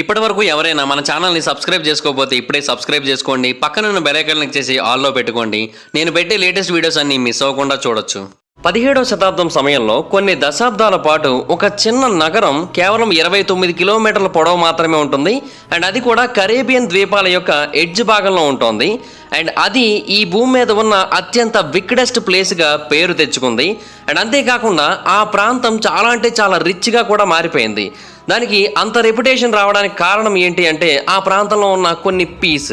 ఇప్పటి వరకు ఎవరైనా మన ఛానల్ని సబ్స్క్రైబ్ చేసుకోకపోతే ఇప్పుడే సబ్స్క్రైబ్ చేసుకోండి. పక్కనున్న బెల్ క్లిక్ చేసి ఆల్లో పెట్టుకోండి. నేను పెట్టే లేటెస్ట్ వీడియోస్ అన్ని మిస్ అవ్వకుండా చూడొచ్చు. పదిహేడవ శతాబ్దం సమయంలో కొన్ని దశాబ్దాల పాటు ఒక చిన్న నగరం కేవలం ఇరవై తొమ్మిది కిలోమీటర్ల పొడవు మాత్రమే ఉంటుంది. అండ్ అది కూడా కరేబియన్ ద్వీపాల యొక్క ఎడ్జ్ భాగంలో ఉంటుంది. అండ్ అది ఈ భూమి మీద ఉన్న అత్యంత విక్డెస్ట్ ప్లేస్గా పేరు తెచ్చుకుంది. అండ్ అంతేకాకుండా ఆ ప్రాంతం చాలా అంటే చాలా రిచ్గా కూడా మారిపోయింది. దానికి అంత రెప్యుటేషన్ రావడానికి కారణం ఏంటి అంటే ఆ ప్రాంతంలో ఉన్న కొన్ని పీస్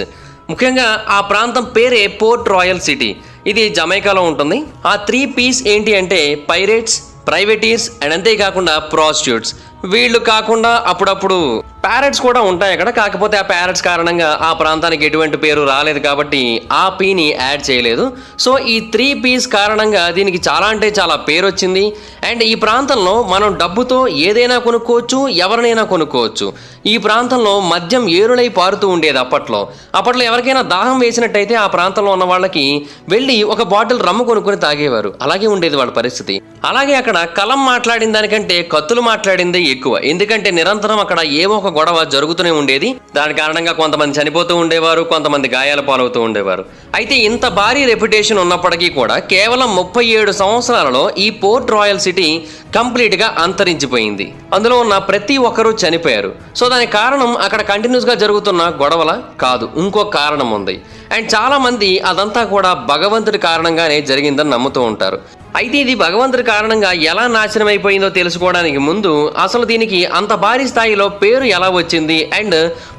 ముఖ్యంగా ఆ ప్రాంతం పేరే పోర్ట్ రాయల్ సిటీ ఇది జమైకాలో ఉంటుంది. ఆ త్రీ పీస్ ఏంటి అంటే పైరేట్స్ ప్రైవేటీర్స్ అండ్ అంతేకాకుండా ప్రాస్టిట్యూట్స్ వీళ్ళు కాకుండా అప్పుడప్పుడు ప్యారెట్స్ కూడా ఉంటాయి అక్కడ. కాకపోతే ఆ ప్యారెట్స్ కారణంగా ఆ ప్రాంతానికి ఎటువంటి పేరు రాలేదు కాబట్టి ఆ పీని యాడ్ చేయలేదు. సో ఈ త్రీ పీస్ కారణంగా దీనికి చాలా అంటే చాలా పేరు వచ్చింది అండ్ ఈ ప్రాంతంలో మనం డబ్బుతో ఏదైనా కొనుక్కోవచ్చు ఎవరినైనా కొనుక్కోవచ్చు. ఈ ప్రాంతంలో మద్యం ఏరులై పారుతూ ఉండేది అప్పట్లో. అప్పట్లో ఎవరికైనా దాహం వేసినట్టయితే ఆ ప్రాంతంలో ఉన్న వాళ్ళకి వెళ్ళి ఒక బాటిల్ రమ్ము కొనుక్కొని తాగేవారు. అలాగే ఉండేది వాళ్ళ పరిస్థితి. అలాగే అక్కడ కలం మాట్లాడిన దానికంటే కత్తులు మాట్లాడింది ఎక్కువ. ఎందుకంటే నిరంతరం అక్కడ ఏవో ఒక గొడవ జరుగుతూనే ఉండేది. దాని కారణంగా కొంతమంది చనిపోతూ ఉండేవారు కొంతమంది గాయాల పాలవుతూ ఉండేవారు. అయితే ఇంత భారీ రెప్యుటేషన్ ఉన్నప్పటికీ కూడా కేవలం ముప్పై ఏడు సంవత్సరాలలో ఈ పోర్ట్ రాయల్ సిటీ కంప్లీట్గా అంతరించిపోయింది. అందులో ఉన్న ప్రతి ఒక్కరూ చనిపోయారు. సో దాని కారణం అక్కడ కంటిన్యూస్గా జరుగుతున్న గొడవల కాదు. ఇంకో కారణం ఉంది. అండ్ చాలా మంది అదంతా కూడా భగవంతుడి కారణంగానే జరిగిందని నమ్ముతూ ఉంటారు. అయితే ఇది భగవంతుడి కారణంగా ఎలా నాశనం అయిపోయిందో తెలుసుకోవడానికి ముందు అసలు దీనికి అంత భారీ స్థాయిలో పేరు ఎలా వచ్చింది అండ్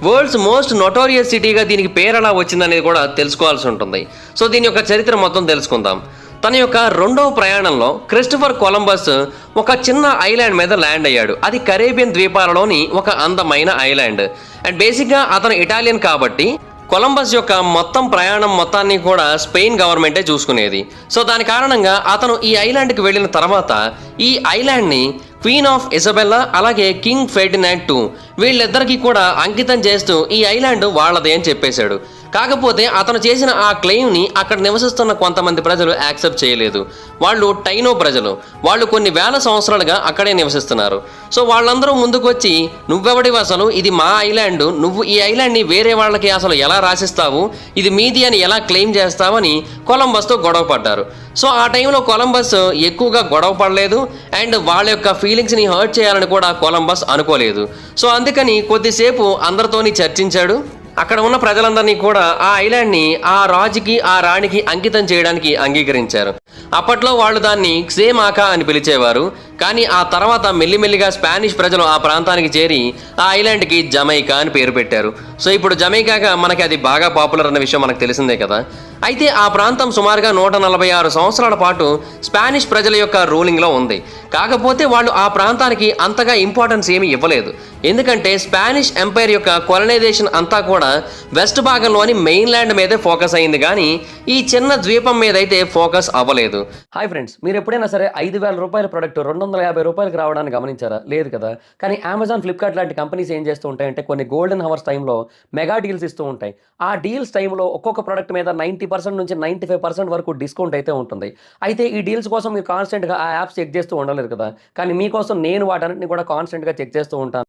వరల్డ్స్ మోస్ట్ నొటోరియస్ సిటీగా దీనికి పేరు ఎలా వచ్చింది అనేది కూడా తెలుసుకోవాల్సి ఉంటుంది. సో దీని యొక్క చరిత్ర మొత్తం తెలుసుకుందాం. తన యొక్క రెండవ ప్రయాణంలో క్రిస్టఫర్ కొలంబస్ ఒక చిన్న ఐలాండ్ మీద ల్యాండ్ అయ్యాడు. అది కరేబియన్ ద్వీపాలలోని ఒక అందమైన ఐలాండ్. అండ్ బేసిక్గా అతను ఇటాలియన్ కాబట్టి కొలంబస్ యొక్క మొత్తం ప్రయాణం మొత్తాన్ని కూడా స్పెయిన్ గవర్నమెంటే చూసుకునేది. సో దాని కారణంగా అతను ఈ ఐలాండ్కి వెళ్ళిన తర్వాత ఈ ఐలాండ్ని క్వీన్ ఆఫ్ ఇజబెల్లా అలాగే కింగ్ ఫెర్డినాండ్ టూ వీళ్ళిద్దరికీ కూడా అంకితం చేస్తూ ఈ ఐలాండ్ వాళ్ళదే అని చెప్పేశాడు. కాకపోతే అతను చేసిన ఆ క్లెయిమ్ని అక్కడ నివసిస్తున్న కొంతమంది ప్రజలు యాక్సెప్ట్ చేయలేదు. వాళ్ళు టైనో ప్రజలు. వాళ్ళు కొన్ని వేల సంవత్సరాలుగా అక్కడే నివసిస్తున్నారు. సో వాళ్ళందరూ ముందుకు వచ్చి నువ్వెవడి అసలు? ఇది మా ఐలాండ్. నువ్వు ఈ ఐలాండ్ని వేరే వాళ్ళకి అసలు ఎలా రాసిస్తావు? ఇది మీది అని ఎలా క్లెయిమ్ చేస్తావని కొలంబస్తో గొడవ పడ్డారు. సో ఆ టైంలో కొలంబస్ ఎక్కువగా గొడవ పడలేదు. అండ్ వాళ్ళ యొక్క ఫీలింగ్స్ని హర్ట్ చేయాలని కూడా కొలంబస్ అనుకోలేదు. సో అందుకని కొద్దిసేపు అందరితోని చర్చించాడు. అక్కడ ఉన్న ప్రజలందరినీ కూడా ఆ ఐలాండ్ని ఆ రాజుకి ఆ రాణికి అంకితం చేయడానికి అంగీకరించారు. అప్పట్లో వాళ్ళు దాన్ని క్సేమాకా అని పిలిచేవారు. కానీ ఆ తర్వాత మెల్లిమెల్లిగా స్పానిష్ ప్రజలు ఆ ప్రాంతానికి చేరి ఆ ఐలాండ్కి జమైకా అని పేరు పెట్టారు. సో ఇప్పుడు జమైకాగా మనకి అది బాగా పాపులర్ అన్న విషయం మనకు తెలిసిందే కదా. అయితే ఆ ప్రాంతం సుమారుగా నూట నలభై ఆరు సంవత్సరాల పాటు స్పానిష్ ప్రజల యొక్క రూలింగ్లో ఉంది. కాకపోతే వాళ్ళు ఆ ప్రాంతానికి అంతగా ఇంపార్టెన్స్ ఏమీ ఇవ్వలేదు. ఎందుకంటే స్పానిష్ ఎంపైర్ యొక్క కొలనైజేషన్ అంతా కూడా వెస్ట్ భాగంలోని మెయిన్ ల్యాండ్ మీదే ఫోకస్ అయింది. కానీ ఈ చిన్న ద్వీపం మీద అయితే ఫోకస్ అవ్వలేదు. హాయ్ ఫ్రెండ్స్ మీరు ఎప్పుడైనా సరే ఐదు వేల రూపాయల ప్రొడక్ట్ రెండు వందల యాభై రూపాయలకు రావడానికి గమనించారా? లేదు కదా. కానీ అమెజాన్ ఫ్లిప్కార్ట్ లాంటి కంపెనీస్ ఏం చేస్తూ ఉంటాయంటే కొన్ని గోల్డెన్ హవర్స్ టైంలో మెగా డీల్స్ ఇస్తూ ఉంటాయి. ఆ డీల్స్ టైంలో ఒక్కొక్క ప్రొడక్ట్ మీద నైంటీ పర్సెంట్ నుంచి నైంటీ ఫైవ్ పర్సెంట్ వరకు డిస్కౌంట్ అయితే ఉంటుంది. అయితే ఈ డీల్స్ కోసం మీరు కాన్స్టెంట్గా ఆ యాప్స్ చెక్ చేస్తూ ఉండలేరు కదా. కానీ మీకోసం నేను వాటన్నిటిని కూడా కాన్స్టెంట్గా చెక్ చేస్తూ ఉంటాను.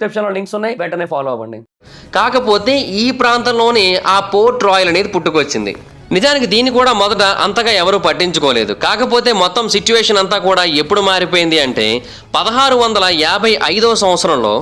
డిస్క్రిప్షన్లో లింక్స్ ఉన్నాయి. వెంటనే ఫాలో అవ్వండి. కాకపోతే ఈ ప్రాంతంలోనే ఆ పోర్ట్ రాయల్ అనేది పుట్టుకొచ్చింది. నిజానికి దీన్ని కూడా మొదట అంతగా ఎవరు పట్టించుకోలేదు. కాకపోతే మొత్తం సిచ్యువేషన్ అంతా కూడా ఎప్పుడు మారిపోయింది అంటే పదహారు వందల యాభై ఐదో సంవత్సరంలో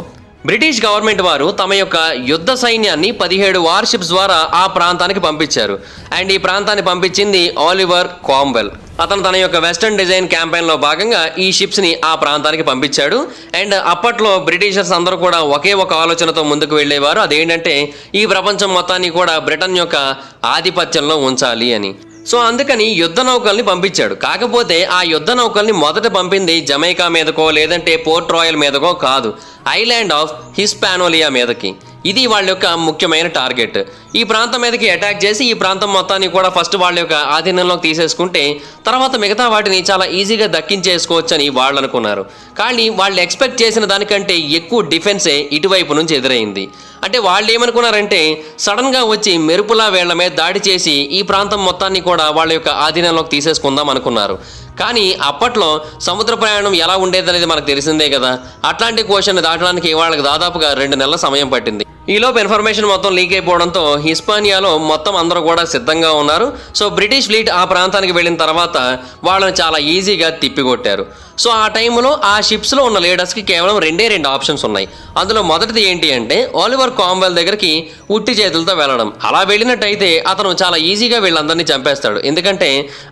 బ్రిటిష్ గవర్నమెంట్ వారు తమ యొక్క యుద్ధ సైన్యాన్ని పదిహేడు వార్షిప్స్ ద్వారా ఆ ప్రాంతానికి పంపించారు. అండ్ ఈ ప్రాంతాన్ని పంపించింది ఆలివర్ కాంబెల్ అతను తన యొక్క వెస్టర్న్ డిజైన్ క్యాంపెయిన్లో భాగంగా ఈ షిప్స్ని ఆ ప్రాంతానికి పంపించాడు. అండ్ అప్పట్లో బ్రిటిషర్స్ అందరూ కూడా ఒకే ఒక ఆలోచనతో ముందుకు వెళ్ళేవారు. అదేంటంటే ఈ ప్రపంచం మొత్తాన్ని కూడా బ్రిటన్ యొక్క ఆధిపత్యంలో ఉంచాలి అని. సో అందుకని యుద్ధ నౌకల్ని పంపించాడు. కాకపోతే ఆ యుద్ధ నౌకల్ని మొదట పంపింది జమైకా మీదకో లేదంటే పోర్ట్ రాయల్ మీదకో కాదు. ఐలాండ్ ఆఫ్ హిస్పానోలియా మీదకి. ఇది వాళ్ళ యొక్క ముఖ్యమైన టార్గెట్. ఈ ప్రాంతం మీదకి అటాక్ చేసి ఈ ప్రాంతం మొత్తాన్ని కూడా ఫస్ట్ వాళ్ళ యొక్క ఆధీనంలోకి తీసేసుకుంటే తర్వాత మిగతా వాటిని చాలా ఈజీగా దక్కించేసుకోవచ్చని వాళ్ళు అనుకున్నారు. కానీ వాళ్ళు ఎక్స్పెక్ట్ చేసిన దానికంటే ఎక్కువ డిఫెన్సే ఇటువైపు నుంచి ఎదురైంది. అంటే వాళ్ళు ఏమనుకున్నారంటే సడన్గా వచ్చి మెరుపులా వేళ్ళ మీద దాడి చేసి ఈ ప్రాంతం మొత్తాన్ని కూడా వాళ్ళ యొక్క ఆధీనంలోకి తీసేసుకుందాం అనుకున్నారు. కానీ అప్పట్లో సముద్ర ప్రయాణం ఎలా ఉండేదనేది మనకు తెలిసిందే కదా. అట్లాంటిక్ ఓషన్ దాటడానికి వాళ్ళకి దాదాపుగా రెండు నెలల సమయం పట్టింది. ఈలోపు ఇన్ఫర్మేషన్ మొత్తం లీక్ అయిపోవడంతో హిస్పానియాలో మొత్తం అందరూ కూడా సిద్ధంగా ఉన్నారు. సో బ్రిటిష్ ఫ్లీట్ ఆ ప్రాంతానికి వెళ్ళిన తర్వాత వాళ్ళని చాలా ఈజీగా తిప్పికొట్టారు. సో ఆ టైంలో ఆ షిప్స్లో ఉన్న లీడర్స్కి కేవలం రెండే రెండు ఆప్షన్స్ ఉన్నాయి. అందులో మొదటిది ఏంటి అంటే ఆలివర్ కాంబెల్ దగ్గరికి ఉట్టి చేతులతో వెళ్ళడం. అలా వెళ్ళినట్టయితే అతను చాలా ఈజీగా వీళ్ళందరినీ చంపేస్తాడు. ఎందుకంటే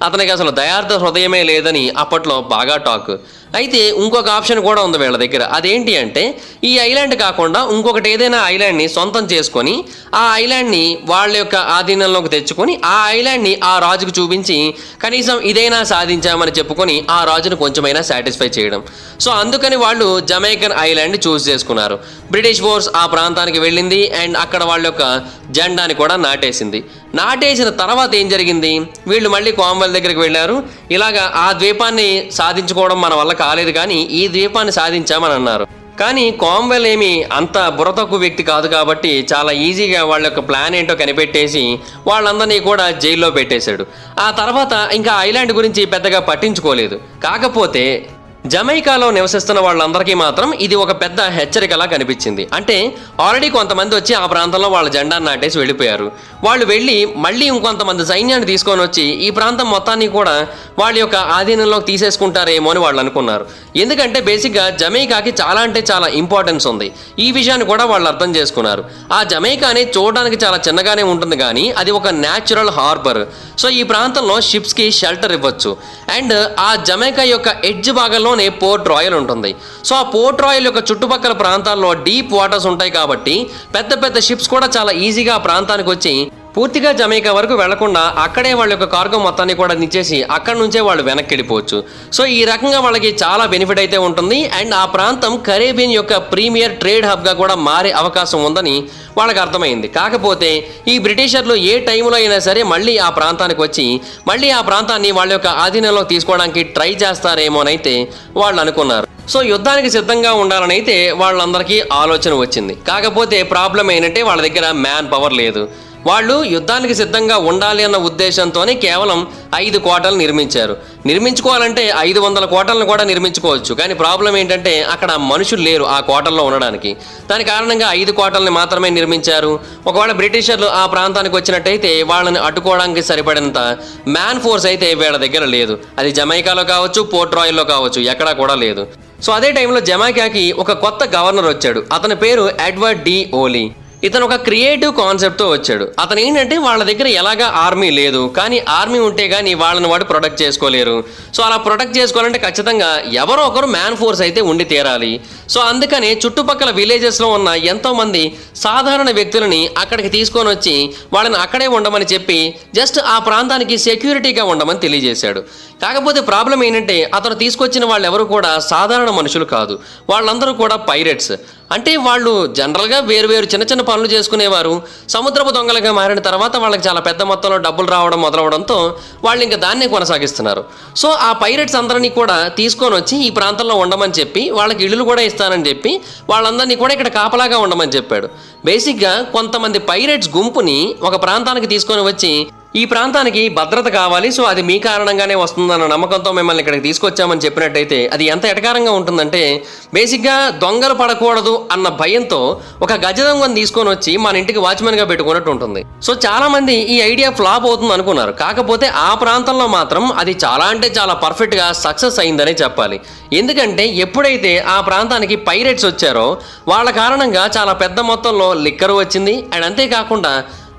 అతనికి అసలు దయార్థ హృదయమే లేదని అప్పట్లో బాగా టాక్. అయితే ఇంకొక ఆప్షన్ కూడా ఉంది వీళ్ళ దగ్గర. అదేంటి అంటే ఈ ఐలాండ్ కాకుండా ఇంకొకటి ఏదైనా ఐలాండ్ని సొంతం చేసుకొని ఆ ఐలాండ్ని వాళ్ళ యొక్క ఆధీనంలోకి తెచ్చుకొని ఆ ఐలాండ్ని ఆ రాజుకు చూపించి కనీసం ఇదైనా సాధించామని చెప్పుకొని ఆ రాజును కొంచెమైనా సాటిస్ఫై చేయడం. సో అందుకని వాళ్ళు జమైకన్ ఐలాండ్ చూస్ చేసుకున్నారు. బ్రిటిష్ ఫోర్స్ ఆ ప్రాంతానికి వెళ్ళింది అండ్ అక్కడ వాళ్ళ యొక్క జెండాని కూడా నాటేసింది. నాటేసిన తర్వాత ఏం జరిగింది? వీళ్ళు మళ్ళీ కోంబల్ దగ్గరికి వెళ్ళారు. ఇలాగా ఆ ద్వీపాన్ని సాధించుకోవడం మన వల్ల కాలేదు కానీ ఈ ద్వీపాన్ని సాధించామని అన్నారు. కానీ కాంబెల్ ఏమి అంత బుర్ర వ్యక్తి కాదు కాబట్టి చాలా ఈజీగా వాళ్ళ యొక్క ప్లాన్ ఏంటో కనిపెట్టేసి వాళ్ళందరినీ కూడా జైల్లో పెట్టేశాడు. ఆ తర్వాత ఇంకా ఐలాండ్ గురించి పెద్దగా పట్టించుకోలేదు. కాకపోతే జమైకాలో నివసిస్తున్న వాళ్ళందరికీ మాత్రం ఇది ఒక పెద్ద హెచ్చరికలా కనిపించింది. అంటే ఆల్రెడీ కొంతమంది వచ్చి ఆ ప్రాంతంలో వాళ్ళ జెండా నాటేసి వెళ్ళిపోయారు. వాళ్ళు వెళ్ళి మళ్ళీ ఇంకొంతమంది సైన్యాన్ని తీసుకొని వచ్చి ఈ ప్రాంతం మొత్తాన్ని కూడా వాళ్ళ యొక్క ఆధీనంలోకి తీసేసుకుంటారేమో అని వాళ్ళు అనుకున్నారు. ఎందుకంటే బేసిక్గా జమైకాకి చాలా అంటే చాలా ఇంపార్టెన్స్ ఉంది. ఈ విషయాన్ని కూడా వాళ్ళు అర్థం చేసుకున్నారు. ఆ జమైకా అనేది చూడడానికి చాలా చిన్నగానే ఉంటుంది కానీ అది ఒక న్యాచురల్ హార్బర్ సో ఈ ప్రాంతంలో షిప్స్కి షెల్టర్ ఇవ్వచ్చు. అండ్ ఆ జమైకా యొక్క ఎడ్జ్ భాగంలో భాగంలోనే పోర్ట్ రాయల్ ఉంటుంది. సో ఆ పోర్ట్ రాయల్ యొక్క చుట్టుపక్కల ప్రాంతాల్లో డీప్ వాటర్స్ ఉంటాయి కాబట్టి పెద్ద పెద్ద షిప్స్ కూడా చాలా ఈజీగా ఆ ప్రాంతానికి వచ్చి పూర్తిగా జమైకా వరకు వెళ్ళకుండా అక్కడే వాళ్ళ యొక్క కార్గో మొత్తాన్ని కూడా నిచ్చేసి అక్కడి నుంచే వాళ్ళు వెనక్కి వెళ్ళిపోవచ్చు. సో ఈ రకంగా వాళ్ళకి చాలా బెనిఫిట్ అయితే ఉంటుంది. అండ్ ఆ ప్రాంతం కరేబియన్ యొక్క ప్రీమియర్ ట్రేడ్ హబ్గా కూడా మారే అవకాశం ఉందని వాళ్ళకి అర్థమైంది. కాకపోతే ఈ బ్రిటిషర్లు ఏ టైంలో అయినా సరే మళ్ళీ ఆ ప్రాంతానికి వచ్చి మళ్ళీ ఆ ప్రాంతాన్ని వాళ్ళ యొక్క ఆధీనంలో తీసుకోవడానికి ట్రై చేస్తారేమోనైతే వాళ్ళు అనుకున్నారు. సో యుద్ధానికి సిద్ధంగా ఉండాలని అయితే వాళ్ళందరికీ ఆలోచన వచ్చింది. కాకపోతే ప్రాబ్లం ఏంటంటే వాళ్ళ దగ్గర మ్యాన్ పవర్ లేదు. వాళ్ళు యుద్ధానికి సిద్ధంగా ఉండాలి అన్న ఉద్దేశంతోనే కేవలం ఐదు కోటలు నిర్మించారు. నిర్మించుకోవాలంటే ఐదు వందల కోటలను కూడా నిర్మించుకోవచ్చు. కానీ ప్రాబ్లం ఏంటంటే అక్కడ మనుషులు లేరు ఆ కోటల్లో ఉండడానికి. దాని కారణంగా ఐదు కోటల్ని మాత్రమే నిర్మించారు. ఒకవేళ బ్రిటిషర్లు ఆ ప్రాంతానికి వచ్చినట్టయితే వాళ్ళని అడ్డుకోవడానికి సరిపడినంత మ్యాన్ ఫోర్స్ అయితే వీళ్ళ దగ్గర లేదు. అది జమైకాలో కావచ్చు పోర్ట్ రాయల్లో కావచ్చు ఎక్కడా కూడా లేదు. సో అదే టైంలో జమైకాకి ఒక కొత్త గవర్నర్ వచ్చాడు. అతని పేరు ఎడ్వర్డ్ డి ఓలీ. ఇతను ఒక క్రియేటివ్ కాన్సెప్ట్తో వచ్చాడు. అతను ఏంటంటే వాళ్ళ దగ్గర ఎలాగా ఆర్మీ లేదు కానీ ఆర్మీ ఉంటే కానీ వాళ్ళని వాడు ప్రొటెక్ట్ చేసుకోలేరు. సో అలా ప్రొటెక్ట్ చేసుకోవాలంటే ఖచ్చితంగా ఎవరో ఒకరు మ్యాన్ ఫోర్స్ అయితే ఉండి తీరాలి. సో అందుకని చుట్టుపక్కల విలేజెస్లో ఉన్న ఎంతోమంది సాధారణ వ్యక్తులని అక్కడికి తీసుకొని వచ్చి వాళ్ళని అక్కడే ఉండమని చెప్పి జస్ట్ ఆ ప్రాంతానికి సెక్యూరిటీగా ఉండమని తెలియజేశాడు. కాకపోతే ప్రాబ్లం ఏంటంటే అతను తీసుకొచ్చిన వాళ్ళు ఎవరు కూడా సాధారణ మనుషులు కాదు. వాళ్ళందరూ కూడా పైరెట్స్ అంటే వాళ్ళు జనరల్గా వేరు వేరు చిన్న చిన్న పనులు చేసుకునేవారు. సముద్రపు దొంగలుగా మారిన తర్వాత వాళ్ళకి చాలా పెద్ద మొత్తంలో డబ్బులు రావడం మొదలవడంతో వాళ్ళు ఇంకా దాన్నే కొనసాగిస్తున్నారు. సో ఆ పైరెట్స్ అందరినీ కూడా తీసుకొని వచ్చి ఈ ప్రాంతంలో ఉండమని చెప్పి వాళ్ళకి ఇళ్ళు కూడా ఇస్తానని చెప్పి వాళ్ళందరినీ కూడా ఇక్కడ కాపలాగా ఉండమని చెప్పాడు. బేసిక్గా కొంతమంది పైరెట్స్ గుంపుని ఒక ప్రాంతానికి తీసుకొని వచ్చి ఈ ప్రాంతానికి భద్రత కావాలి సో అది మీ కారణంగానే వస్తుందన్న నమ్మకంతో మిమ్మల్ని ఇక్కడికి తీసుకొచ్చామని చెప్పినట్టయితే అది ఎంత ఎటకారంగా ఉంటుందంటే బేసిక్గా దొంగలు పడకూడదు అన్న భయంతో ఒక గజ దొంగను తీసుకొని వచ్చి మన ఇంటికి వాచ్మెన్గా పెట్టుకున్నట్టు ఉంటుంది. సో చాలామంది ఈ ఐడియా ఫ్లాప్ అవుతుంది అనుకున్నారు. కాకపోతే ఆ ప్రాంతంలో మాత్రం అది చాలా అంటే చాలా పర్ఫెక్ట్గా సక్సెస్ అయిందనే చెప్పాలి. ఎందుకంటే ఎప్పుడైతే ఆ ప్రాంతానికి పైరెట్స్ వచ్చారో వాళ్ళ కారణంగా చాలా పెద్ద మొత్తంలో లిక్కర్ వచ్చింది. అండ్ అంతేకాకుండా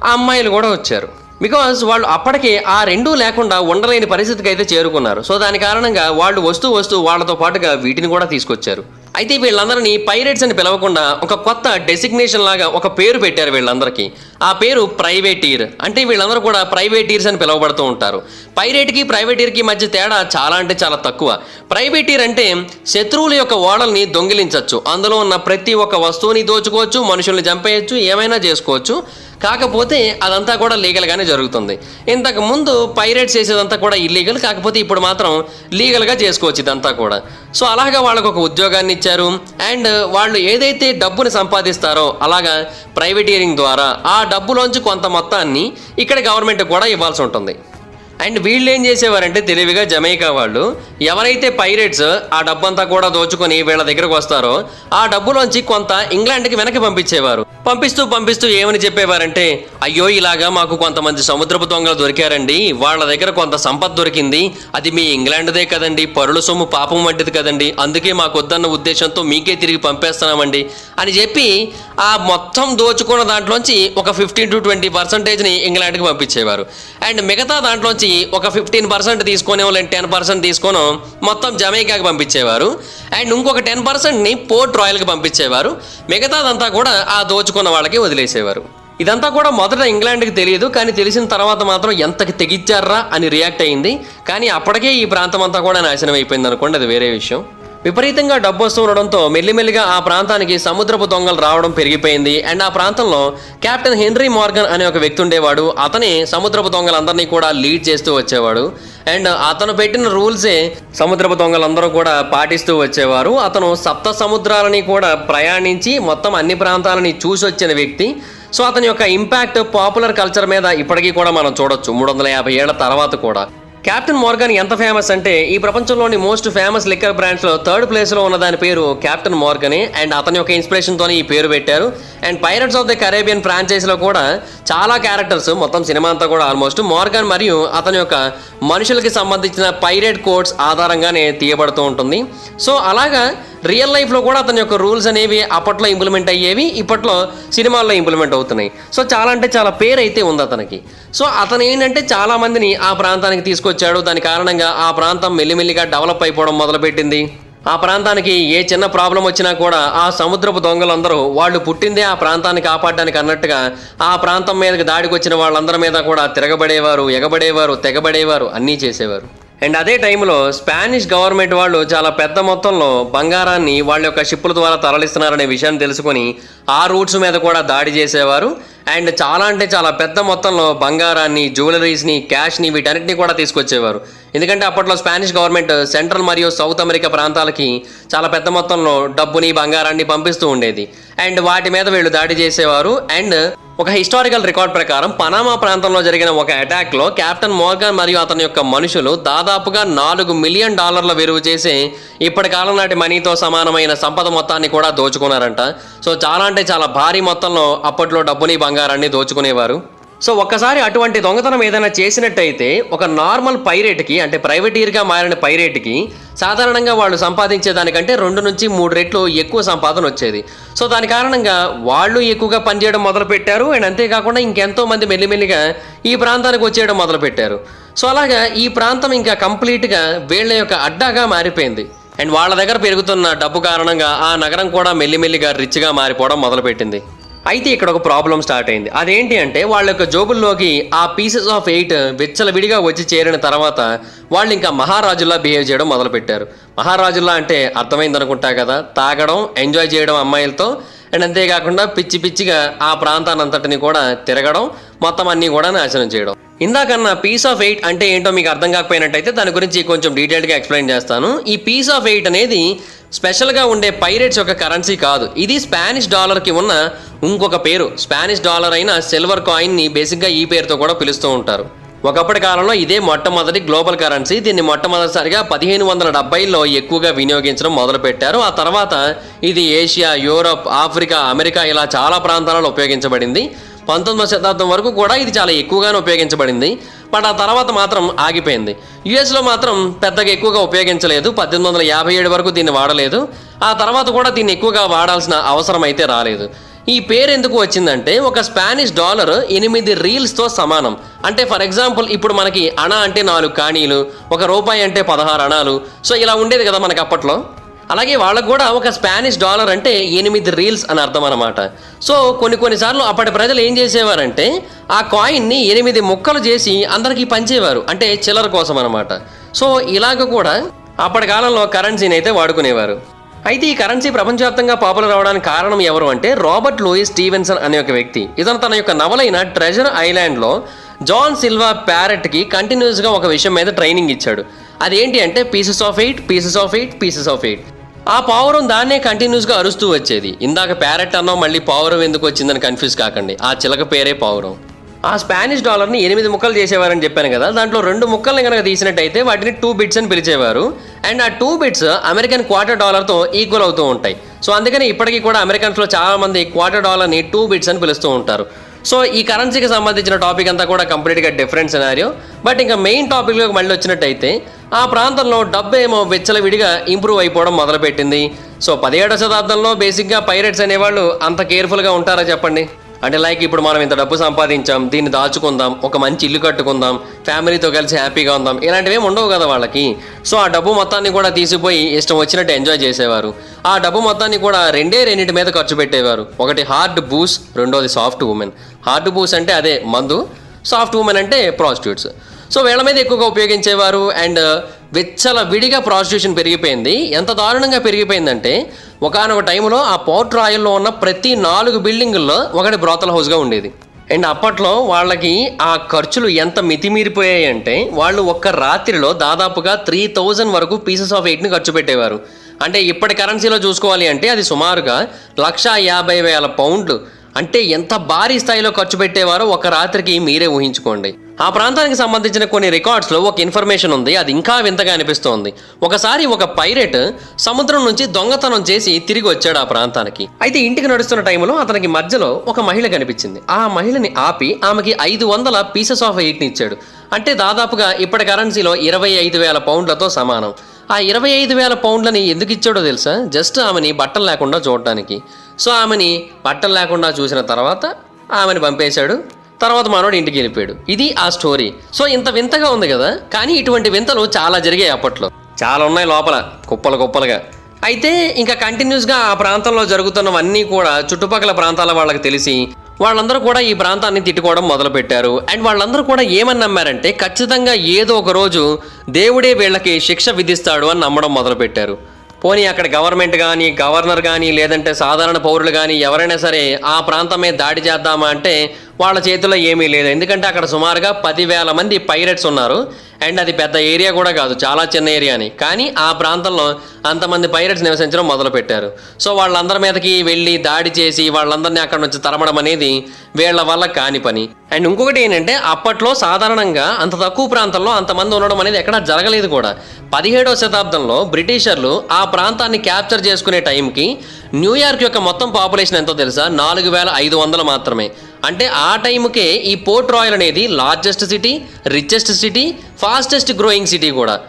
ఆ అమ్మాయిలు కూడా వచ్చారు. బికాజ్ వాళ్ళు అప్పటికే ఆ రెండూ లేకుండా ఉండలేని పరిస్థితికి అయితే చేరుకున్నారు. సో దాని కారణంగా వాళ్ళు వస్తూ వస్తూ వాళ్ళతో పాటుగా వీటిని కూడా తీసుకొచ్చారు. అయితే వీళ్ళందరినీ పైరేట్స్ అని పిలవకుండా ఒక కొత్త డెసిగ్నేషన్ లాగా ఒక పేరు పెట్టారు వీళ్ళందరికీ. ఆ పేరు ప్రైవేటీర్ అంటే వీళ్ళందరూ కూడా ప్రైవేటీర్స్ అని పిలువబడుతూ ఉంటారు. పైరేట్కి ప్రైవేటీర్కి మధ్య తేడా చాలా అంటే చాలా తక్కువ. ప్రైవేటీర్ అంటే శత్రువుల యొక్క ఓడల్ని దొంగిలించవచ్చు అందులో ఉన్న ప్రతి ఒక్క వస్తువుని దోచుకోవచ్చు మనుషుల్ని చంపేయచ్చు ఏమైనా చేసుకోవచ్చు. కాకపోతే అదంతా కూడా లీగల్గానే జరుగుతుంది. ఇంతకు ముందు పైరేట్స్ చేసేదంతా కూడా ఇల్లీగల్ కాకపోతే ఇప్పుడు మాత్రం లీగల్గా చేసుకోవచ్చు ఇదంతా కూడా. సో అలాగా వాళ్ళకు ఒక ఉద్యోగాన్ని ఇచ్చారు. అండ్ వాళ్ళు ఏదైతే డబ్బుని సంపాదిస్తారో అలాగా ప్రైవేటీరింగ్ ద్వారా ఆ డబ్బులోంచి కొంత మొత్తాన్ని ఇక్కడ గవర్నమెంట్ కూడా ఇవ్వాల్సి ఉంటుంది. అండ్ వీళ్ళు ఏం చేసేవారంటే తెలివిగా జమైకా వాళ్ళు ఎవరైతే పైరేట్స్ ఆ డబ్బంతా కూడా దోచుకొని వీళ్ళ దగ్గరకు వస్తారో ఆ డబ్బులోంచి కొంత ఇంగ్లాండ్కి వెనక్కి పంపించేవారు. పంపిస్తూ పంపిస్తూ ఏమని చెప్పేవారంటే అయ్యో ఇలాగా మాకు కొంతమంది సముద్రపు దొంగలు దొరికారండి వాళ్ళ దగ్గర కొంత సంపద దొరికింది అది మీ ఇంగ్లాండ్దే కదండి పరుల సొమ్ము పాపం వంటిది కదండి అందుకే మాకు వద్దన్న ఉద్దేశంతో మీకే తిరిగి పంపేస్తున్నామండి అని చెప్పి ఆ మొత్తం దోచుకున్న దాంట్లోంచి ఒక ఫిఫ్టీన్ టు ట్వంటీ పర్సెంటేజ్ని ఇంగ్లాండ్కి పంపించేవారు. అండ్ మిగతా దాంట్లోంచి ఒక ఫిఫ్టీన్ పర్సెంట్ తీసుకొని వాళ్ళని టెన్ పర్సెంట్ తీసుకొని మొత్తం జమైకాకి పంపించేవారు. అండ్ ఇంకొక టెన్ పర్సెంట్ని పోర్ట్ రాయల్కి పంపించేవారు. మిగతాదంతా కూడా ఆ దోచుకున్న వాళ్ళకి వదిలేసేవారు. ఇదంతా కూడా మొదట ఇంగ్లాండ్కి తెలియదు కానీ తెలిసిన తర్వాత మాత్రం ఎంతకి తెగిచ్చారా అని రియాక్ట్ అయింది. కానీ అప్పటికే ఈ ప్రాంతం అంతా కూడా నాశనం అయిపోయింది అనుకోండి అది వేరే విషయం. విపరీతంగా డబ్బు వస్తూ ఉండడంతో మెల్లిమెల్లిగా ఆ ప్రాంతానికి సముద్రపు దొంగలు రావడం పెరిగిపోయింది. అండ్ ఆ ప్రాంతంలో కెప్టెన్ హెన్రీ మార్గన్ అనే ఒక వ్యక్తి ఉండేవాడు. అతనే సముద్రపు దొంగలందరినీ కూడా లీడ్ చేస్తూ వచ్చేవాడు. అండ్ అతను పెట్టిన రూల్సే సముద్రపు దొంగలందరూ కూడా పాటిస్తూ వచ్చేవారు. అతను సప్త సముద్రాలని కూడా ప్రయాణించి మొత్తం అన్ని ప్రాంతాలని చూసి వచ్చిన వ్యక్తి. సో అతని యొక్క ఇంపాక్ట్ పాపులర్ కల్చర్ మీద ఇప్పటికీ కూడా మనం చూడొచ్చు. మూడు వందల యాభై ఏళ్ళ తర్వాత కూడా. క్యాప్టెన్ మోర్గన్ ఎంత ఫేమస్ అంటే ఈ ప్రపంచంలోని మోస్ట్ ఫేమస్ లిక్కర్ బ్రాండ్స్లో థర్డ్ ప్లేస్లో ఉన్న దాని పేరు క్యాప్టెన్ మోర్గనే. అండ్ అతని యొక్క ఇన్స్పిరేషన్తోనే ఈ పేరు పెట్టారు. And pirates of the Caribbean ఫ్రాంచైజ్లో కూడా చాలా క్యారెక్టర్స్ మొత్తం సినిమా అంతా కూడా ఆల్మోస్ట్ మోర్గన్ మరియు అతని యొక్క మనుషులకి సంబంధించిన పైరేట్ కోడ్స్ ఆధారంగానే తీయబడుతూ ఉంటుంది. సో అలాగా రియల్ లైఫ్లో కూడా అతని యొక్క రూల్స్ అనేవి అప్పట్లో ఇంప్లిమెంట్ అయ్యేవి ఇప్పట్లో సినిమాల్లో ఇంప్లిమెంట్ అవుతున్నాయి. సో చాలా అంటే చాలా పేరు అయితే ఉంది అతనికి. సో అతను ఏంటంటే చాలామందిని ఆ ప్రాంతానికి తీసుకొచ్చాడు. దాని కారణంగా ఆ ప్రాంతం మెల్లిమెల్లిగా డెవలప్ అయిపోవడం మొదలుపెట్టింది. ఆ ప్రాంతానికి ఏ చిన్న ప్రాబ్లం వచ్చినా కూడా ఆ సముద్రపు దొంగలందరూ వాళ్ళు పుట్టిందే ఆ ప్రాంతాన్ని కాపాడడానికి అన్నట్టుగా ఆ ప్రాంతం మీదకి దాడికి వచ్చిన వాళ్ళందరి మీద కూడా తిరగబడేవారు ఎగబడేవారు తెగబడేవారు అన్నీ చేసేవారు. అండ్ అదే టైంలో స్పానిష్ గవర్నమెంట్ వాళ్ళు చాలా పెద్ద మొత్తంలో బంగారాన్ని వాళ్ళ యొక్క షిప్పుల ద్వారా తరలిస్తున్నారనే విషయాన్ని తెలుసుకొని ఆ రూట్స్ మీద కూడా దాడి చేసేవారు. అండ్ చాలా అంటే చాలా పెద్ద మొత్తంలో బంగారాన్ని జ్యువెలరీస్ని క్యాష్ని వీటన్నిటిని కూడా తీసుకొచ్చేవారు. ఎందుకంటే అప్పట్లో స్పానిష్ గవర్నమెంట్ సెంట్రల్ మరియు సౌత్ అమెరికా ప్రాంతాలకి చాలా పెద్ద మొత్తంలో డబ్బుని బంగారాన్ని పంపిస్తూ ఉండేది. అండ్ వాటి మీద వీళ్ళు దాడి చేసేవారు. అండ్ ఒక హిస్టారికల్ రికార్డ్ ప్రకారం పనామా ప్రాంతంలో జరిగిన ఒక అటాక్లో కెప్టెన్ మోర్గన్ మరియు అతని యొక్క మనుషులు దాదాపుగా నాలుగు మిలియన్ డాలర్ల విలువ చేసి ఇప్పటి కాలం నాటి మనీతో సమానమైన సంపద మొత్తాన్ని కూడా దోచుకున్నారంట. సో చాలా అంటే చాలా భారీ మొత్తంలో అప్పట్లో డబ్బుని బంగారం బంగారాన్ని దోచుకునేవారు. సో ఒక్కసారి అటువంటి దొంగతనం ఏదైనా చేసినట్టయితే ఒక నార్మల్ పైరేట్కి అంటే ప్రైవేటీర్గా మారిన పైరేట్కి సాధారణంగా వాళ్ళు సంపాదించే దానికంటే రెండు నుంచి మూడు రెట్లు ఎక్కువ సంపాదన వచ్చేది. సో దాని కారణంగా వాళ్ళు ఎక్కువగా పనిచేయడం మొదలుపెట్టారు. అండ్ అంతేకాకుండా ఇంకెంతో మంది మెల్లిమెల్లిగా ఈ ప్రాంతానికి వచ్చేయడం మొదలుపెట్టారు. సో అలాగా ఈ ప్రాంతం ఇంకా కంప్లీట్గా వీళ్ళ యొక్క అడ్డాగా మారిపోయింది. అండ్ వాళ్ళ దగ్గర పెరుగుతున్న డబ్బు కారణంగా ఆ నగరం కూడా మెల్లిమెల్లిగా రిచ్గా మారిపోవడం మొదలుపెట్టింది. అయితే ఇక్కడ ఒక ప్రాబ్లం స్టార్ట్ అయింది. అదేంటి అంటే వాళ్ళ యొక్క జోబుల్లోకి ఆ పీసెస్ ఆఫ్ ఎయిట్ విచ్చలవిడిగా వచ్చి చేరిన తర్వాత వాళ్ళు ఇంకా మహారాజులా బిహేవ్ చేయడం మొదలుపెట్టారు. మహారాజులా అంటే అర్థమైంది అనుకుంటా కదా తాగడం ఎంజాయ్ చేయడం అమ్మాయిలతో అండ్ అంతేకాకుండా పిచ్చి పిచ్చిగా ఆ ప్రాంతానంతటిని కూడా తిరగడం మొత్తం అన్నీ కూడా నాశనం చేయడం. ఇందాకన్నా పీస్ ఆఫ్ ఎయిట్ అంటే ఏంటో మీకు అర్థం కాకపోయినట్టయితే దాని గురించి కొంచెం డీటెయిల్గా ఎక్స్ప్లెయిన్ చేస్తాను. ఈ పీస్ ఆఫ్ ఎయిట్ అనేది స్పెషల్గా ఉండే పైరేట్స్ యొక్క కరెన్సీ కాదు. ఇది స్పానిష్ డాలర్కి ఉన్న ఇంకొక పేరు. స్పానిష్ డాలర్ అయిన సిల్వర్ కాయిన్ని బేసిక్గా ఈ పేరుతో కూడా పిలుస్తూ ఉంటారు. ఒకప్పటి కాలంలో ఇదే మొట్టమొదటి గ్లోబల్ కరెన్సీ. దీన్ని మొట్టమొదటిసారిగా పదిహేను వందల డెబ్బైలో ఎక్కువగా వినియోగించడం మొదలుపెట్టారు. ఆ తర్వాత ఇది ఏషియా యూరోప్ ఆఫ్రికా అమెరికా ఇలా చాలా ప్రాంతాలలో ఉపయోగించబడింది. పంతొమ్మిదవ శతాబ్దం వరకు కూడా ఇది చాలా ఎక్కువగానే ఉపయోగించబడింది. బట్ ఆ తర్వాత మాత్రం ఆగిపోయింది. యుఎస్లో మాత్రం పెద్దగా ఎక్కువగా ఉపయోగించలేదు. పద్దెనిమిది వందల యాభై ఏడు వరకు దీన్ని వాడలేదు. ఆ తర్వాత కూడా దీన్ని ఎక్కువగా వాడాల్సిన అవసరం అయితే రాలేదు. ఈ పేరు ఎందుకు వచ్చిందంటే ఒక స్పానిష్ డాలర్ ఎనిమిది రీల్స్తో సమానం. అంటే ఫర్ ఎగ్జాంపుల్ ఇప్పుడు మనకి అణ అంటే నాలుగు కాణీలు ఒక రూపాయి అంటే పదహారు అణాలు. సో ఇలా ఉండేది కదా మనకి అప్పట్లో? అలాగే వాళ్ళకు కూడా ఒక స్పానిష్ డాలర్ అంటే ఎనిమిది రీల్స్ అని అర్థం అనమాట సో కొన్ని కొన్నిసార్లు అప్పటి ప్రజలు ఏం చేసేవారంటే ఆ కాయిన్ని ఎనిమిది ముక్కలు చేసి అందరికీ పంచేవారు అంటే చిల్లర కోసం అనమాట సో ఇలాగ కూడా అప్పటి కాలంలో కరెన్సీని అయితే వాడుకునేవారు. అయితే ఈ కరెన్సీ ప్రపంచవ్యాప్తంగా పాపులర్ అవడానికి కారణం ఎవరు అంటే రాబర్ట్ లూయిస్ స్టీవెన్సన్ అనే ఒక వ్యక్తి. ఇతను తన యొక్క నవలైన ట్రెజర్ ఐలాండ్లో జాన్ సిల్వా ప్యారెట్కి కంటిన్యూస్గా ఒక విషయం మీద ట్రైనింగ్ ఇచ్చాడు. అదేంటి అంటే pieces of eight pieces of eight pieces of eight ఆ పావురం దాన్నే కంటిన్యూస్గా అరుస్తూ వచ్చేది. ఇందాక ప్యారెట్ అన్నాం మళ్ళీ పావురం ఎందుకు వచ్చిందని కన్ఫ్యూజ్ కాకండి. ఆ చిలక పేరే పావురం. ఆ స్పానిష్ డాలర్ని ఎనిమిది ముక్కలు చేసేవారని చెప్పాను కదా దాంట్లో రెండు ముక్కల్ని కనుక తీసినట్టయితే వాటిని టూ బిట్స్ అని పిలిచేవారు. అండ్ ఆ టూ బిట్స్ అమెరికన్ క్వార్టర్ డాలర్తో ఈక్వల్ అవుతూ ఉంటాయి. సో అందుకని ఇప్పటికీ కూడా అమెరికన్స్లో చాలా మంది క్వార్టర్ డాలర్ని టూ బిట్స్ అని పిలుస్తూ ఉంటారు. సో ఈ కరెన్సీకి సంబంధించిన టాపిక్ అంతా కూడా కంప్లీట్గా డిఫరెంట్ సినారియో బట్ ఇంకా మెయిన్ టాపిక్లోకి మళ్ళీ వచ్చినట్టయితే ఆ ప్రాంతంలో డబ్బు ఏమో విచ్చలవిడిగా ఇంప్రూవ్ అయిపోవడం మొదలుపెట్టింది. సో పదిహేడవ శతాబ్దంలో బేసిక్గా పైరెట్స్ అనేవాళ్ళు అంత కేర్ఫుల్గా ఉంటారా చెప్పండి? అంటే లైక్ ఇప్పుడు మనం ఇంత డబ్బు సంపాదించాం దీన్ని దాచుకుందాం ఒక మంచి ఇల్లు కట్టుకుందాం ఫ్యామిలీతో కలిసి హ్యాపీగా ఉందాం ఇలాంటివి ఉండవు కదా వాళ్ళకి. సో ఆ డబ్బు మొత్తాన్ని కూడా తీసిపోయి ఇష్టం వచ్చినట్టు ఎంజాయ్ చేసేవారు. ఆ డబ్బు మొత్తాన్ని కూడా రెండే రెండింటి మీద ఖర్చు పెట్టేవారు. ఒకటి హార్డ్ బూస్ రెండోది సాఫ్ట్ ఉమెన్. హార్డ్ బూస్ అంటే అదే మందు సాఫ్ట్ ఉమెన్ అంటే ప్రాస్టిట్యూట్స్. సో వీళ్ళ మీద ఎక్కువగా ఉపయోగించేవారు అండ్ విచ్చల విడిగా ప్రాస్టిట్యూషన్ పెరిగిపోయింది. ఎంత దారుణంగా పెరిగిపోయిందంటే ఒకనొక టైంలో ఆ పోర్ట్ రాయల్లో ఉన్న ప్రతి నాలుగు బిల్డింగుల్లో ఒకటి బ్రోతల్ హౌస్గా ఉండేది. అండ్ అప్పట్లో వాళ్ళకి ఆ ఖర్చులు ఎంత మితిమీరిపోయాయి అంటే వాళ్ళు ఒక్క రాత్రిలో దాదాపుగా త్రీ థౌజండ్ వరకు పీసెస్ ఆఫ్ ఎయిట్ని ఖర్చు పెట్టేవారు. అంటే ఇప్పటి కరెన్సీలో చూసుకోవాలి అంటే అది సుమారుగా లక్షా యాభై వేల పౌండ్లు. అంటే ఎంత భారీ స్థాయిలో ఖర్చు పెట్టేవారో ఒక రాత్రికి మీరే ఊహించుకోండి. ఆ ప్రాంతానికి సంబంధించిన కొన్ని రికార్డ్స్లో ఒక ఇన్ఫర్మేషన్ ఉంది. అది ఇంకా వింతగా అనిపిస్తోంది. ఒకసారి ఒక పైరెట్ సముద్రం నుంచి దొంగతనం చేసి తిరిగి వచ్చాడు ఆ ప్రాంతానికి. అయితే ఇంటికి నడుస్తున్న టైంలో అతనికి మధ్యలో ఒక మహిళ కనిపించింది. ఆ మహిళని ఆపి ఆమెకి ఐదు వందల పీసెస్ ఆఫ్ ఎయిట్ని ఇచ్చాడు. అంటే దాదాపుగా ఇప్పటి కరెన్సీలో ఇరవై ఐదు వేల పౌండ్లతో సమానం. ఆ ఇరవై ఐదు వేల పౌండ్లని ఎందుకు ఇచ్చాడో తెలుసా? జస్ట్ ఆమెని బట్టలు లేకుండా చూడటానికి. సో ఆమెని బట్టలు లేకుండా చూసిన తర్వాత ఆమెని పంపేశాడు. తర్వాత మనోడు ఇంటికి వెళ్ళిపోయాడు. ఇది ఆ స్టోరీ. సో ఇంత వింతగా ఉంది కదా కానీ ఇటువంటి వింతలు చాలా జరిగాయి అప్పట్లో. చాలా ఉన్నాయి లోపల కుప్పలు కుప్పలుగా. అయితే ఇంకా కంటిన్యూస్గా ఆ ప్రాంతంలో జరుగుతున్నవన్నీ కూడా చుట్టుపక్కల ప్రాంతాల వాళ్ళకి తెలిసి వాళ్ళందరూ కూడా ఈ ప్రాంతాన్ని తిట్టుకోవడం మొదలుపెట్టారు. అండ్ వాళ్ళందరూ కూడా ఏమని నమ్మారంటే ఖచ్చితంగా ఏదో ఒక రోజు దేవుడే వీళ్ళకి శిక్ష విధిస్తాడు అని నమ్మడం మొదలుపెట్టారు. పోనీ అక్కడ గవర్నమెంట్ కానీ గవర్నర్ కానీ లేదంటే సాధారణ పౌరులు కానీ ఎవరైనా సరే ఆ ప్రాంతం మీద దాడి చేద్దామా అంటే వాళ్ళ చేతిలో ఏమీ లేదు. ఎందుకంటే అక్కడ సుమారుగా పదివేల మంది పైరట్స్ ఉన్నారు. అండ్ అది పెద్ద ఏరియా కూడా కాదు. చాలా చిన్న ఏరియాని కానీ ఆ ప్రాంతంలో అంతమంది పైరట్స్ నివసించడం మొదలుపెట్టారు. సో వాళ్ళందరి మీదకి వెళ్ళి దాడి చేసి వాళ్ళందరినీ అక్కడ నుంచి తరమడం అనేది వీళ్ళ వల్ల కాని పని. అండ్ ఇంకొకటి ఏంటంటే అప్పట్లో సాధారణంగా అంత తక్కువ ప్రాంతంలో అంతమంది ఉండడం అనేది ఎక్కడా జరగలేదు కూడా. పదిహేడవ శతాబ్దంలో బ్రిటిషర్లు ఆ ప్రాంతాన్ని క్యాప్చర్ చేసుకునే టైంకి న్యూయార్క్ యొక్క మొత్తం పాపులేషన్ ఎంతో తెలుసా? నాలుగు వేల ఐదు వందలు మాత్రమే. అంటే ఆ టైంకే ఈ పోర్ట్ రాయల్ అనేది largest city richest city fastest growing city కూడా.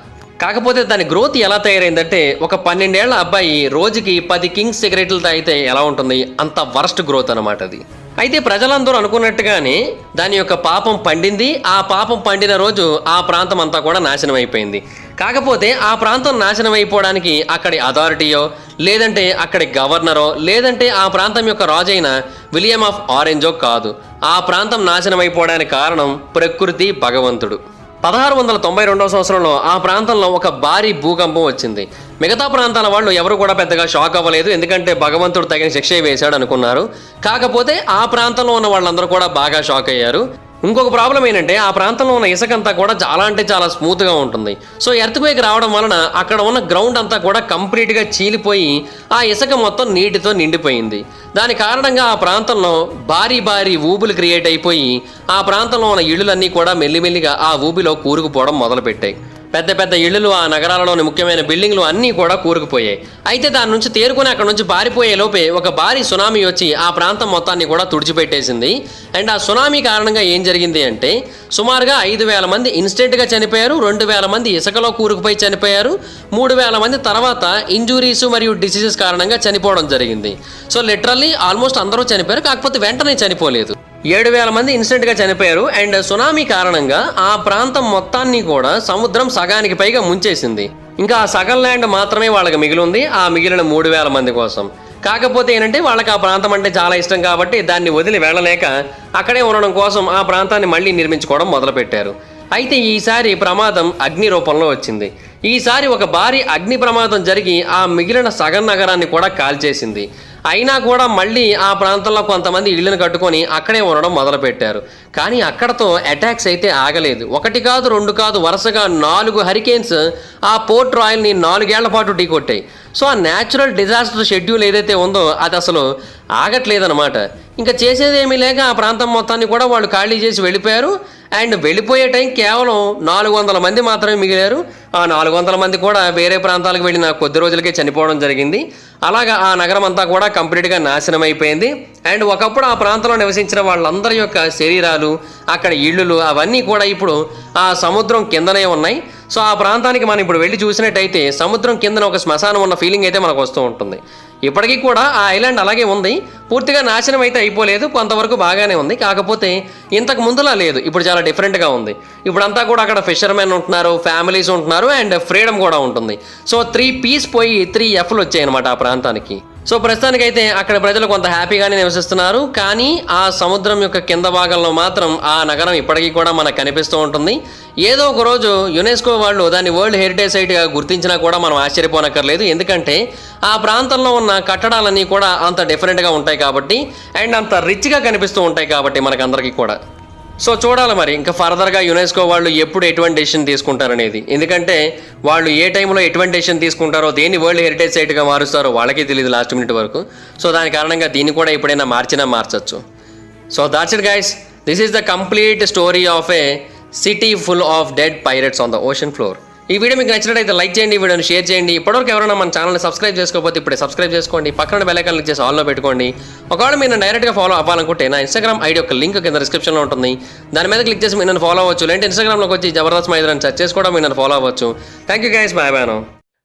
కాకపోతే దాని గ్రోత్ ఎలా తయారైందంటే ఒక పన్నెండేళ్ళ అబ్బాయి రోజుకి పది కింగ్స్ సిగరెట్లు తాగితే ఎలా ఉంటుంది? అంత వరస్ట్ గ్రోత్ అనమాట అది. అయితే ప్రజలందరూ అనుకున్నట్టుగానే దాని యొక్క పాపం పండింది. ఆ పాపం పండిన రోజు ఆ ప్రాంతం అంతా కూడా నాశనం అయిపోయింది. కాకపోతే ఆ ప్రాంతం నాశనం అయిపోవడానికి అక్కడి అథారిటీయో లేదంటే అక్కడి గవర్నరో లేదంటే ఆ ప్రాంతం యొక్క రాజైన విలియం ఆఫ్ ఆరెంజో కాదు. ఆ ప్రాంతం నాశనం అయిపోవడానికి కారణం ప్రకృతి భగవంతుడు. పదహారు వందల తొంభై రెండవ సంవత్సరంలో ఆ ప్రాంతంలో ఒక భారీ భూకంపం వచ్చింది. మిగతా ప్రాంతాల వాళ్ళు ఎవరు కూడా పెద్దగా షాక్ అవ్వలేదు. ఎందుకంటే భగవంతుడు తగిన శిక్ష వేశాడు అనుకున్నారు. కాకపోతే ఆ ప్రాంతంలో ఉన్న వాళ్ళందరూ కూడా బాగా షాక్ అయ్యారు. ఇంకొక ప్రాబ్లం ఏంటంటే ఆ ప్రాంతంలో ఉన్న ఇసుక అంతా కూడా చాలా అంటే చాలా స్మూత్గా ఉంటుంది. సో ఎర్త్క్వేక్ రావడం వలన అక్కడ ఉన్న గ్రౌండ్ అంతా కూడా కంప్లీట్గా చీలిపోయి ఆ ఇసుక మొత్తం నీటితో నిండిపోయింది. దాని కారణంగా ఆ ప్రాంతంలో భారీ భారీ ఊబులు క్రియేట్ అయిపోయి ఆ ప్రాంతంలో ఉన్న ఇళ్ళులన్నీ కూడా మెల్లిమెల్లిగా ఆ ఊబిలో కూరుకుపోవడం మొదలుపెట్టాయి. పెద్ద పెద్ద ఇళ్ళు ఆ నగరాలలోని ముఖ్యమైన బిల్డింగ్లు అన్నీ కూడా కూరుకుపోయాయి. అయితే దాని నుంచి తేరుకుని అక్కడ నుంచి పారిపోయే లోపే ఒక భారీ సునామీ వచ్చి ఆ ప్రాంతం మొత్తాన్ని కూడా తుడిచిపెట్టేసింది. అండ్ ఆ సునామీ కారణంగా ఏం జరిగింది అంటే సుమారుగా ఐదు వేల మంది ఇన్స్టెంట్గా చనిపోయారు రెండు వేల మంది ఇసుకలో కూరుకుపోయి చనిపోయారు మూడు వేల మంది తర్వాత ఇంజురీస్ మరియు డిసీజెస్ కారణంగా చనిపోవడం జరిగింది. సో లిటరల్లీ ఆల్మోస్ట్ అందరూ చనిపోయారు కాకపోతే వెంటనే చనిపోలేదు. ఏడు వేల మంది ఇన్సిడెంట్గా చనిపోయారు. అండ్ సునామీ కారణంగా ఆ ప్రాంతం మొత్తాన్ని కూడా సముద్రం సగానికి పైగా ముంచేసింది. ఇంకా ఆ సగం ల్యాండ్ మాత్రమే వాళ్ళకి మిగిలి ఉంది ఆ మిగిలిన మూడు వేల మంది కోసం. కాకపోతే ఏంటంటే వాళ్ళకి ఆ ప్రాంతం అంటే చాలా ఇష్టం కాబట్టి దాన్ని వదిలి వెళ్ళలేక అక్కడే ఉండడం కోసం ఆ ప్రాంతాన్ని మళ్ళీ నిర్మించుకోవడం మొదలుపెట్టారు. అయితే ఈసారి ప్రమాదం అగ్ని రూపంలో వచ్చింది. ఈసారి ఒక భారీ అగ్ని ప్రమాదం జరిగి ఆ మిగిలిన సగం నగరాన్ని కూడా కాల్చేసింది. అయినా కూడా మళ్ళీ ఆ ప్రాంతంలో కొంతమంది ఇళ్ళను కట్టుకొని అక్కడే ఉండడం మొదలుపెట్టారు. కానీ అక్కడతో అటాక్స్ అయితే ఆగలేదు. ఒకటి కాదు రెండు కాదు వరుసగా నాలుగు హరికేన్స్ ఆ పోర్ట్ రాయల్ని నాలుగేళ్ళ పాటు ఢీకొట్టాయి. సో ఆ న్యాచురల్ డిజాస్టర్ షెడ్యూల్ ఏదైతే ఉందో అది అసలు ఆగట్లేదన్నమాట. ఇంకా చేసేదేమీ లేక ఆ ప్రాంతం మొత్తాన్ని కూడా వాళ్ళు ఖాళీ చేసి వెళ్ళిపోయారు. అండ్ వెళ్ళిపోయే టైం కేవలం నాలుగు వందల మంది మాత్రమే మిగిలారు. ఆ నాలుగు వందల మంది కూడా వేరే ప్రాంతాలకు వెళ్ళిన కొద్ది రోజులకే చనిపోవడం జరిగింది. అలాగా ఆ నగరం అంతా కూడా కంప్లీట్గా నాశనం అయిపోయింది అండ్ ఒకప్పుడు ఆ ప్రాంతంలో నివసించిన వాళ్ళందరి యొక్క శరీరాలు అక్కడ ఇళ్ళు అవన్నీ కూడా ఇప్పుడు ఆ సముద్రం కిందనే ఉన్నాయి. సో ఆ ప్రాంతానికి మనం ఇప్పుడు వెళ్ళి చూసినట్టయితే సముద్రం కిందన ఒక శ్మశానం ఉన్న ఫీలింగ్ అయితే మనకు వస్తూ ఉంటుంది. ఇప్పటికీ కూడా ఆ ఐలాండ్ అలాగే ఉంది. పూర్తిగా నాశనం అయితే అయిపోలేదు. కొంతవరకు బాగానే ఉంది. కాకపోతే ఇంతకు ముందులా లేదు. ఇప్పుడు చాలా డిఫరెంట్గా ఉంది. ఇప్పుడంతా కూడా అక్కడ ఫిషర్మెన్ ఉంటున్నారు ఫ్యామిలీస్ ఉంటున్నారు. అండ్ ఫ్రీడమ్ కూడా ఉంటుంది. సో త్రీ పీస్ పోయి త్రీ ఎఫ్లు వచ్చాయి అనమాట ఆ ప్రాంతానికి. సో ప్రస్తుతానికైతే అక్కడ ప్రజలు కొంత హ్యాపీగానే నివసిస్తున్నారు. కానీ ఆ సముద్రం యొక్క కింద భాగంలో మాత్రం ఆ నగరం ఇప్పటికీ కూడా మనకు కనిపిస్తూ ఉంటుంది. ఏదో ఒక రోజు యునెస్కో వాళ్ళు దాన్ని వరల్డ్ హెరిటేజ్ సైట్గా గుర్తించినా కూడా మనం ఆశ్చర్యపోనక్కర్లేదు. ఎందుకంటే ఆ ప్రాంతంలో ఉన్న కట్టడాలన్నీ కూడా అంత డిఫరెంట్గా ఉంటాయి కాబట్టి అండ్ అంత రిచ్గా కనిపిస్తూ ఉంటాయి కాబట్టి మనకందరికీ కూడా. సో చూడాలి మరి. ఇంకా ఫర్దర్గా యునెస్కో వాళ్ళు ఎప్పుడు ఎటువంటి డెసిషన్ తీసుకుంటారనేది. ఎందుకంటే వాళ్ళు ఏ టైంలో ఎటువంటి డెసిషన్ తీసుకుంటారో దేన్ని వరల్డ్ హెరిటేజ్ సైట్గా మారుస్తారో వాళ్ళకే తెలియదు లాస్ట్ మినిట్ వరకు. సో దాని కారణంగా దీన్ని కూడా ఎప్పుడైనా మార్చినా మార్చచ్చు. So that's it guys. This is the complete story of a city full of dead pirates on the ocean floor. ఈ వీడియో మీకు నచ్చినట్లయితే లైక్ చేయండి ఈ వీడియోని షేర్ చేయండి. ఇప్పటివరకు ఎవరైనా మన ఛానల్ని సబ్స్క్రైబ్ చేసుకోకపోతే ఇప్పుడే సబ్స్క్రైబ్ చేసుకోండి. పక్కన బెల్ క్లిక్ చేసి ఆల్లో పెట్టుకోండి. ఒకవేళ మీరు డైరెక్ట్గా ఫాలో అవ్వాలనుకుంటే నా ఇన్స్టాగ్రామ్ ఐడి యొక్క లింక్ కింద డిస్క్రిప్షన్లో ఉంటుంది. దాని మీద క్లిక్ చేసి మీరు నన్ను ఫాలో అవ్వచ్చు. లేదంటే ఇన్స్టాగ్రామ్లోకి వచ్చి జబర్దస్త్ మైదాన్ సెర్చ్ చేసి కూడా మీరు నన్ను ఫాలో అవ్వచ్చు. Thank you guys bye bye